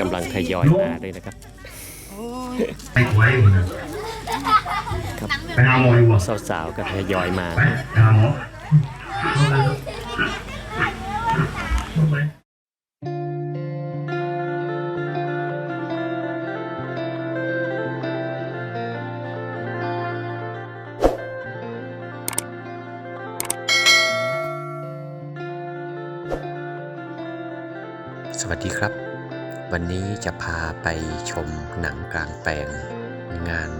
กำลังทยอยมาด้วยนะครับไปไว้หมดเลยไปหาหมออยู่บ่สาวๆก็ทยอยมาไปหาหมอ วัสดีครับ วันนี้จะพาไปชมหนังกลางแปลง งาน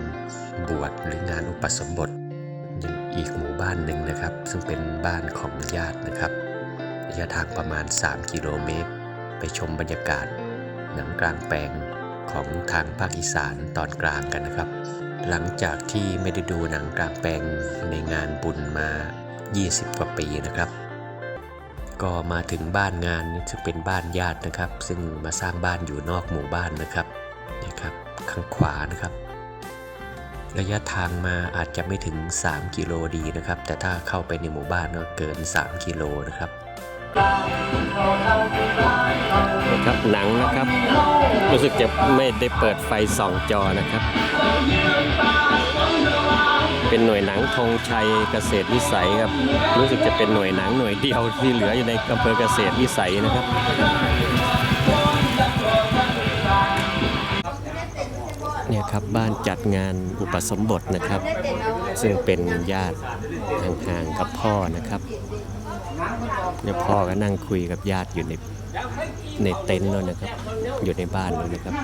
บวชหรืองานอุปสมบทยังอีกหมู่บ้านหนึ่งนะครับ ซึ่งเป็นบ้านของญาตินะครับระยะทางประมาณ 3 กิโลเมตร ไปชมบรรยากาศ หนังกลางแปลงของทางภาคอีสานตอนกลางกันนะครับ หลังจากที่ไม่ได้ดูหนังกลางแปลงในงานบุญมา 20 กว่าปีนะครับ ก็มาถึงบ้านงานซึ่งเป็นบ้านญาตินะครับ ซึ่งมาสร้างบ้านอยู่นอกหมู่บ้านนะครับนี่ครับข้างขวานะครับ ระยะทางมาอาจจะไม่ถึง 3 กิโลดีนะครับ แต่ถ้าเข้าไปในหมู่บ้านก็เกิน 3 กิโลนะครับครับหนังนะครับ รู้สึกจะไม่ได้เปิดไฟส่องจอนะครับ เป็นหน่วยหนังธงชัยเกษตรวิสัยครับ รู้สึกจะเป็นหน่วยหนังหน่วยเดียวที่เหลืออยู่ในอำเภอเกษตรวิสัยนะครับเนี่ยครับบ้านจัดงานอุปสมบทนะครับ ซึ่งเป็นญาติห่างๆกับพ่อนะครับเนี่ยพ่อก็นั่งคุยกับญาติอยู่ในในเต็นท์แล้วนะครับ อยู่ในบ้านเลยนะครับ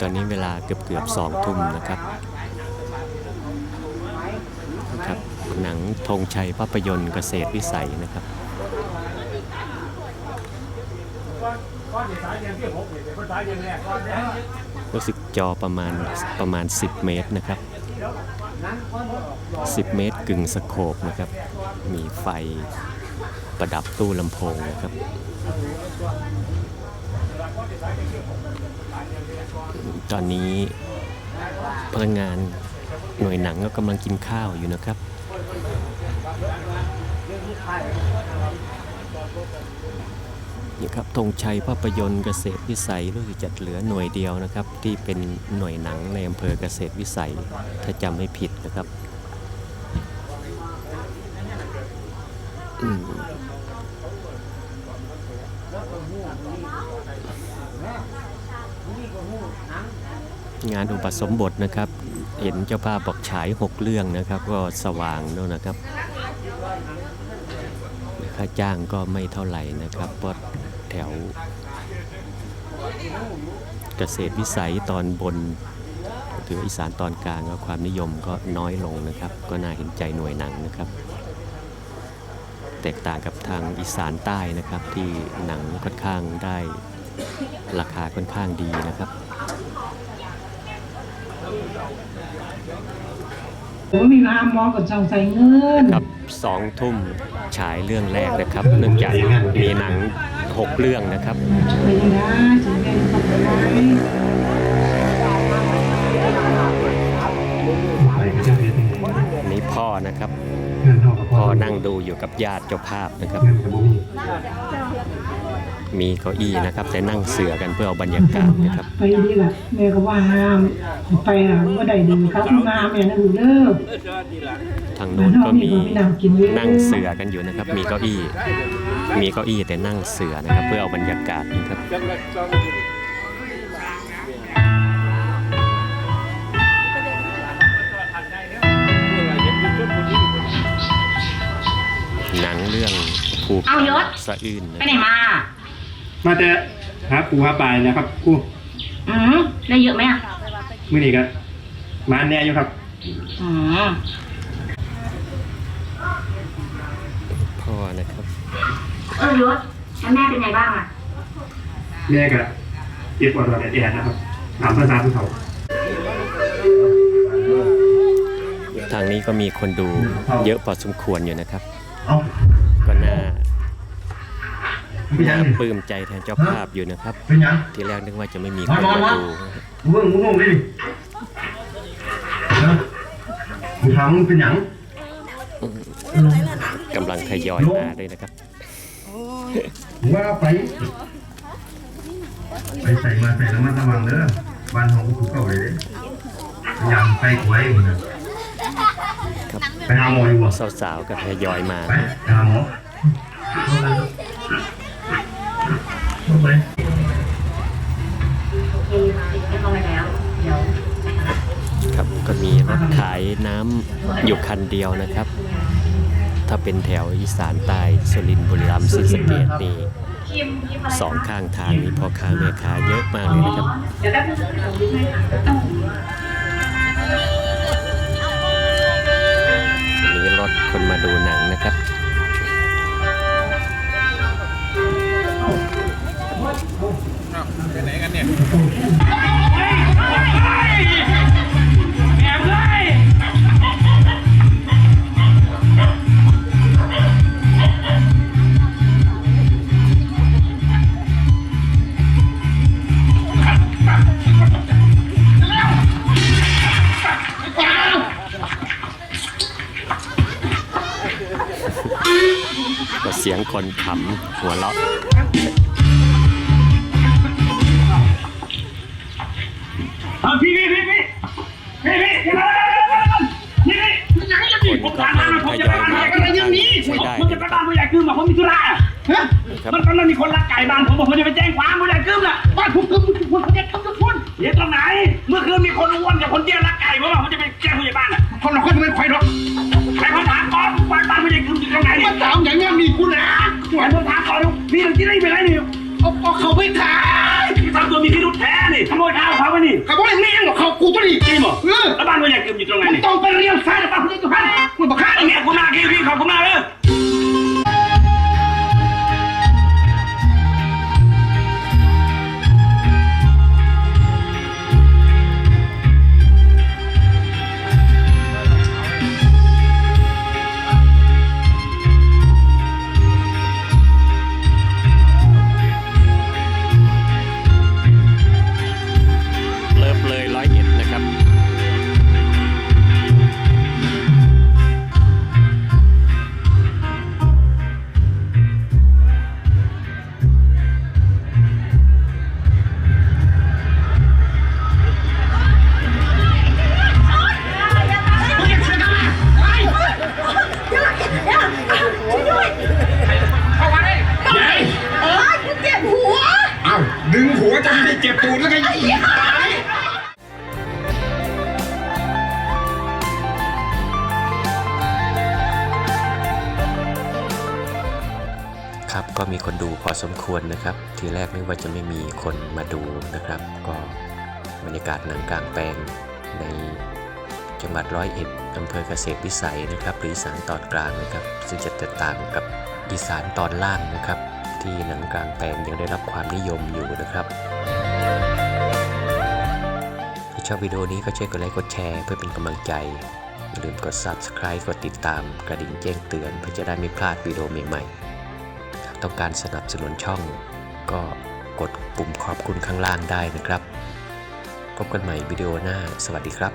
ตอนนี้เวลาเกือบเกือบสองทุ่มนะครับนะครับ หนังธงชัยภาพยนตร์เกษตรวิสัยนะครับรู้สึกจอประมาณประมาณ 10 เมตรนะครับ 10 เมตรกึ่งสโคปนะครับ มีไฟประดับตู้ลำโพงนะครับ ตอนนี้พนักงานหน่วยหนังก็กำลังกินข้าวอยู่นะครับ นี่ครับธงชัยภาพยนตร์เกษตรวิสัยรู้สึกจะเหลือหน่วยเดียวนะครับ ที่เป็นหน่วยหนังในอำเภอเกษตรวิสัย ถ้าจำไม่ผิดนะครับ งานอุปสมบทนะครับ เห็นเจ้าภาพบอกฉายหกเรื่องนะครับ ก็สว่างด้วยนะครับค่าจ้างก็ไม่เท่าไหร่นะครับเพราะแถว เกษตรวิสัยตอนบนถืออีสานตอนกลางก็ความนิยมก็น้อยลงนะครับ ก็น่าเห็นใจหน่วยหนังนะครับ แตกต่างกับทางอีสานใต้นะครับที่หนังค่อนข้างได้ราคาค่อนข้างดีนะครับ ผมมีน้ำมองกับช่างใส่เงินครับสองทุ่มฉายเรื่องแรกนะครับ เนื่องจากมีหนังหกเรื่องนะครับไปนะถึงแม่ทำไปไหมไปก็จะเป็นอันนี้พ่อนะครับเงินเท่ากับพ่พ่ออนั่งดูอยู่กับญาติเจ้าภาพนะครับเงินกับบ่ มีมีเก้าอี้นะครับ แต่นั่งเสือกันเพื่อเอาบรรยากาศนะครับ ไปดีล่ะแม่ก็ว่าห้ามไปล่ะก็ได้ดีครับงามแม่นะดูเด้อทางแม่โน้นนอก็กนี่มีก็ไม่นั่งกินเลยนั่งเสือกันอยู่นะครับ มีเก้าอี้ มีเก้าอี้แต่นั่งเสือนะครับ เพื่อเอาบรรยากาศนะครับหนังเรื่องภูเอายศสะอื้นไปนะไหนมา มาแต่หาปูหาปลาเนี่ยครับกูอืมได้เยอะไหมอะมื้อนี้ก็มาแน่อยู่ครับ อืมพ่อนะครับเออยศแล้วแม่เป็นไงบ้างอะแม่ก็เจ็บปวดแอดๆนะครับตามภาษาผู้เฒ่าทางนี้ก็มีคนดูเยอะพอสมควรอยู่นะครับ เอ้าก็น่าเป็นหยัน่างปลื้มใจแทนเจ้าภาพอยู่นะครับ เป็นหยังทีแรกนึกว่าจะไม่มีคนมาดูมึงเบิ่งมึงงงดิฮะมึงถามมึงเป็นหยังกำลังทยอยมาด้วยนะครับว่าไป ไปใส่มาใส่แล้วมันระวังเด้อบ้านของกูเก่าเลยเด้พยายามไปไว้หมดเลยครับไปหาหมออยู่บ่สาวๆก็ทยอยมาไปไปหาหมอ เอาไปโอเคติดไม่เข้าไปแล้ว เดี๋ยวครับก็มีรถขายน้ำอยู่คันเดียวนะครับ ถ้าเป็นแถวอีสานใต้สุรินทร์บุรีรัมย์ศรีสะเกษนี่คิมคิมอะไรสองข้างทางมีพ่อค้าแม่ค้าเยอะมากเลยนะครับ เดี๋ยวแป๊บนึงเดี๋ยวดูให้ค่ะ ก็เสียงคนขำหัวเราะพี่พี่พี่พี่พี่พี่เดี๋ยวนี่นี่ยังไงกันดิผมถามมาผมจะไปบ้านใหญ่กันยังนี้ผมจะไปบ้านผู้ใหญ่กึมอะผมมีธุระฮะมันมันมีคนลักไก่บ้านผมบอกผมจะไปแจ้งความผู้ใหญ่กึมน่ะบ้านผมกึมทุกคนเขาจะทำทุกคนเดี๋ยวตรงไหน เมื่อคืนมีคนอ้วนกับคนเตี้ยลักไก่ผมบอกผมจะไปแจ้งผู้ใหญ่บ้านอะ คนละคนไม่ค่อยหรอกใครเขาถามก่อนบ้านบ้านผู้ใหญ่กึมอยู่ตรงไหนมาถามอย่างนี้มีคุณนะหวยผมถามก่อนดูพี่หนึ่งที่ได้ไปไหนนี่เอาเขาไปขายทำตัวมีพิรุธแท้นี่ขโมยข้าวเขาไปนี่เขาบอกให้แม่งบอกเขากูตัวนี้จริงเหรอเออแล้วบ้านผู้ใหญ่กึมอยู่ตรงไหนนี่ต้องไปเรียนซ้ายหรือเปล่าคุณจะพันคุณบอกข้าไอ้ไอ้เมีเนี่ยยกูมาพี่พี่ขอบคุณมากเลย ก็มีคนดูพอสมควรนะครับ ทีแรกนึกว่าจะไม่มีคนมาดูนะครับ ก็บรรยากาศหนังกลางแปลงในจังหวัดร้อยเอ็ดอำเภอเกษตรวิสัยนะครับ หรืออีสานตอนกลางนะครับ ซึ่งจะแตกต่างกับอีสานตอนล่างนะครับ ที่หนังกลางแปลงยังได้รับความนิยมอยู่นะครับถ้าชอบวิดีโอนี้ก็ช่วยกดไลค์กดแชร์เพื่อเป็นกำลังใจอย่าลืมกด subscribe กดติดตามกระดิ่งแจ้งเตือน เพื่อจะได้ไม่พลาดวิดีโอใหม่ๆ ต้องการสนับสนุนช่อง ก็กดปุ่มขอบคุณข้างล่างได้นะครับ พบกันใหม่วิดีโอหน้า สวัสดีครับ